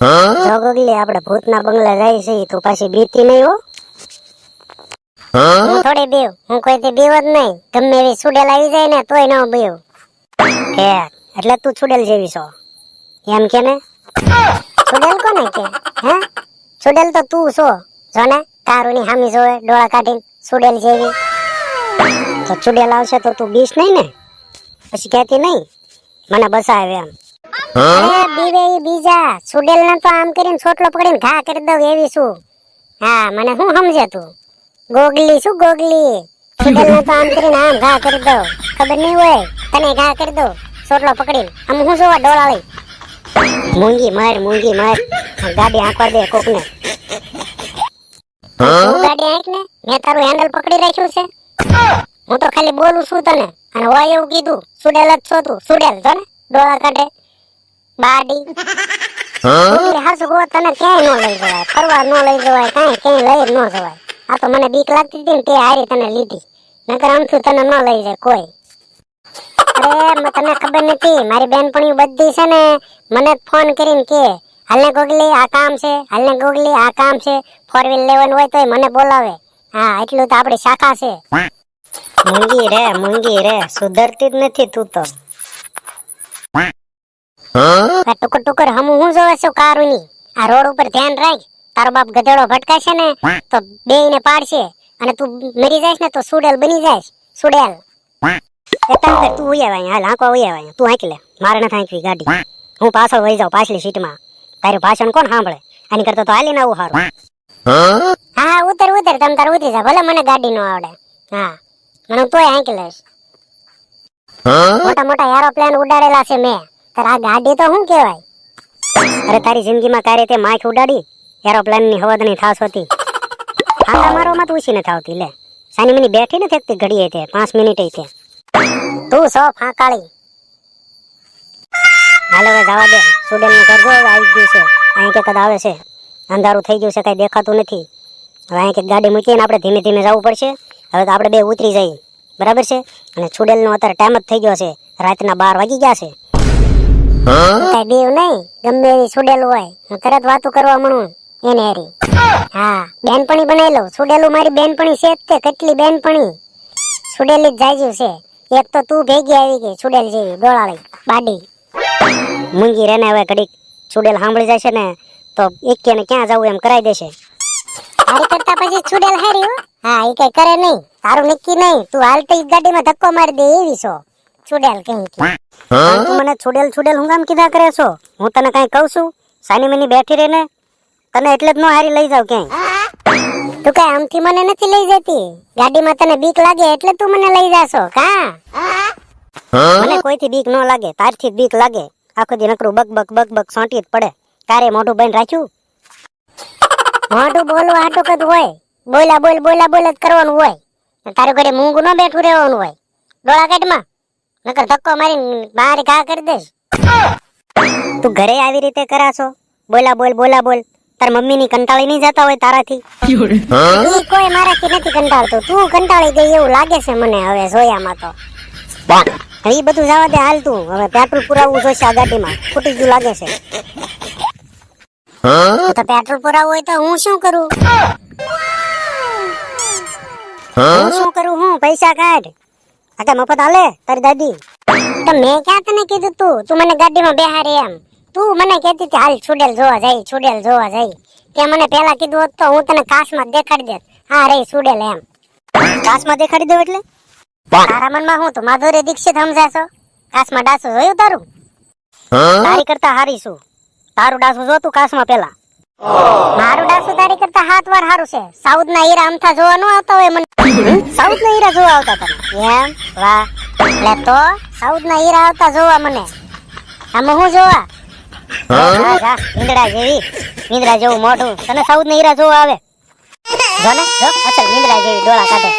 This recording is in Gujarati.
જો ગોગલી, આપણે બંગલા જાય છે, તું પાછી બીતી નહીં હો. હું થોડી બીવ, હું કોઈ થી બીવ જ નહીં. ગમે એવી સુડેલ આવી જાય ને, તોય ન બીવ. હે, એટલે તું છુડેલ જેવી છો. એમ કે ને? છુડેલ કોને કે? હે? છુડેલ તો તું છો. જો ને તારુની હામી જોવે, ડોળા કાઢીને સુડેલ જેવી. તો છુડેલ આવશે તો તું બીસ નહીં ને? પછી કહેતી નહીં. મને બસાવે એમ. અરે બીવે ઈ બીજા. સુડેલ ને તો આમ કરીને છોટલો પકડીને ઘા કરી દઉં એવી છું. હા મને શું સમજે તું? ગોગલી શું ગોગલી? સુડેલ ને તો આમ કરીને આમ ઘા કરી દઉં. ખબર નહીં હોય? તને ઘા કરી દઉં. છોટલો પકડીને. આમ હું જોવા ડોળાળી? મૂંગી માર મૂંગી માર. ગાડી આંકવા દે કોકને. ગાડી આંક ને મેં તારું હેન્ડલ પકડી રાખ્યું છે. હું તો ખાલી બોલું છું તને. અને હોય એવું કીધું. સુડેલ જ છો તું. સુડેલ જો ને. ડોળા કાઢે. બાડી. ગો તને ક્યાંય ન લઈ જવાય. ફરવા ન લઈ જવાય કાંઈ ક્યાંય લઈ ન જવાય. આ તો મને બીક લાગતી હતી ને તે હારી તને લીધી. નકર આમથી તને ન લઈ જાય કોઈ. અરે તને ખબર નથી મારી બેનપણી બધી છે ને મને ફોન કરીને કે હાલને ગોગલી આ કામ છે હાલને ગોગલી આ કામ છે ફોર વ્હીલ લેવાનું હોય તોય મને બોલાવે. હા એટલું તો આપણી શાખા છે. મૂંગી રે મૂંગી રે સુધરતી જ નથી તું તો. આ ટુકર હમું હું જોવે છું કારુની? આ રોડ ઉપર ધ્યાન રાખ. તારો બાપ ગધેડો ભટકાશે ને, તો બેયને પાડશે. અને તું મરી જાઈશ ને, તો સુડેલ બની જાય સુડેલ. તું ઉયા વાય હાલ, હાંકવા ઉયા વાય તું હાંકી લે. મારે નથી હાંકવી ગાડી. હું પાછળ વહી જાઉં, પાછલી સીટમાં. તારું ભાષણ કોણ સાંભળે? આની કરતા તો હાલીને આવું સારું હા ઉતર ઉતર. તમ તાર ઉતરી જા ભલે મને ગાડી નો આવડે. હા. મને તોય હાંકી લઈશ મોટા મોટા એરોપ્લેન ઉડાડેલા છે મેં. તારે આ ગાડી તો શું કહેવાય? અરે, તારી જિંદગીમાં તારે તે માખ ઉડાડી? એરોપ્લેનની હવાદની થાસ હતી. આંટા મારોમાં તો ઉછી નથી આવતી, લે. સાની મિની બેઠી ને ફેંકતી ઘડીએ તે, પાંચ મિનિટે તે. તું સો ફાંકાળી. હાલો, હવે જવા દે. સુડેલનું ઘર જો આવી ગયું છે. અહીં કે કદ આવે છે? અંધારું થઈ ગયું છે, કઈ દેખાતું નથી. હવે અહીં કે ગાડી મૂકીને આપણે ધીમે ધીમે જવું પડશે. હવે તો આપણે બે ઉતરી જઈએ. બરાબર છે? અને છુડેલનો અત્યારે ટાઈમ જ થઈ ગયો છે. રાતના બાર વાગી ગયા છે. બીવ નહીં, ગમે એવી સુડેલું હોય. હું તરત વાતું કરવા મળું એને હેરી. હા, બેનપણી બનાવી લઉં. સુડેલું મારી બેનપણી છે તે, કેટલી બેનપણી. સુડેલી જ જાજ્યું છે. એક તો તું ભેગી આવી ગઈ, સુડેલ જેવી, ડોળાળી, બાડી. મૂંગી રેને હવે ઘડીક સુડેલ સાંભળી જશે ને, તો એક કે ક્યાં જવું એમ કરાઈ દેશે. તારી કરતા પછી છુડેલ હારી હા. એ કઈ કરે નહીં. તારું નક્કી નહીં. તું હાલતી ગાડીમાં ધક્કો મારી દે એવી છો. છુડેલ કઈ કે. તું મને છુડેલ છુડેલ હું કામ કીધા કરે છો? હું તને કઈ કહું છું? સાની મની બેઠી રહેને તને એટલે જ નો હારી લઈ જાવ ક્યાંય. તું કઈ આમથી મને નથી લઈ જતી? ગાડીમાં તને બીક લાગે એટલે તું મને લઈ જાશો. કા? મને કોઈથી બીક ન લાગે તારથી બીક લાગે. આખો દી નકરું બક બક બક બક સોંટી જ પડે. તારે મોઢું બંધ રાખ્યું? મોઢું બોલવા હાટું કદ હોય. બોલા બોલ બોલા બોલ જ કરવાનું હોય. તારું ઘરે મૂંગું ન બેઠું રહેવાનું હોય. ડોળા કાઢમાં નકર ધક્કો મારીને બહાર ઘા કરી દઈશ. તું ઘરે આવી રીતે કરાશો? બોલા બોલ બોલા બોલ. તાર મમ્મી ની કંટાળી નહીં જતા હોય તારાથી? ઈ કોઈ મારાથી નથી કંટાળતું. તું કંટાળી ગઈ એવું લાગે છે મને હવે જોયામાં તો. હવે ઈ બધું જવા દે હાલ તું. હવે પેટ્રોલ પુરાવવું જોઈશે આ ગાડીમાં. ખૂટી ગયું લાગે છે. તો પેટ્રોલ પુરાવવું હોય તો હું શું કરું? હું શું કરું? હું? પૈસા કાઢ. કે મફત આલે તારી દાદી. તો મેં ક્યાં તને કીધું તું? તું મને ગાડીમાં બેહારે એમ. તું મને કહેતી હતી હાલ છુડેલ જોવા જઈ છુડેલ જોવા જઈ તે મને પહેલા કીધું હોત તો હું તને કાશમાં દેખાડી દેત. હા રે છુડેલ એમ. કાશમાં દેખાડી દઉં એટલે? તારા મનમાં હું તો માધુરી દીક્ષિત સમજાશો? કાશમાં ડાસુ જોયું તારું? તારી કરતા હારી છું. તારું ડાસુ જો તું કાશમાં પેલા મારું ડાસુ કરતા હાથ વાર હારું છે. સાઉથ ના હીરા અમથા જોવા ન આવતા હોય મને. સાઉથ ના હીરા જોવા આવતા તમે એમ? વાહ. લે તો સાઉથ ના હીરા આવતા જોવા મને. આમાં હું જોવા? મીંદડા જેવી. મીંદડા જેવું મોઢું. તને સાઉથ ના હીરા જોવા આવે? જો ને, જો. અસલ મીંદડા જેવી ડોળા કાઢે.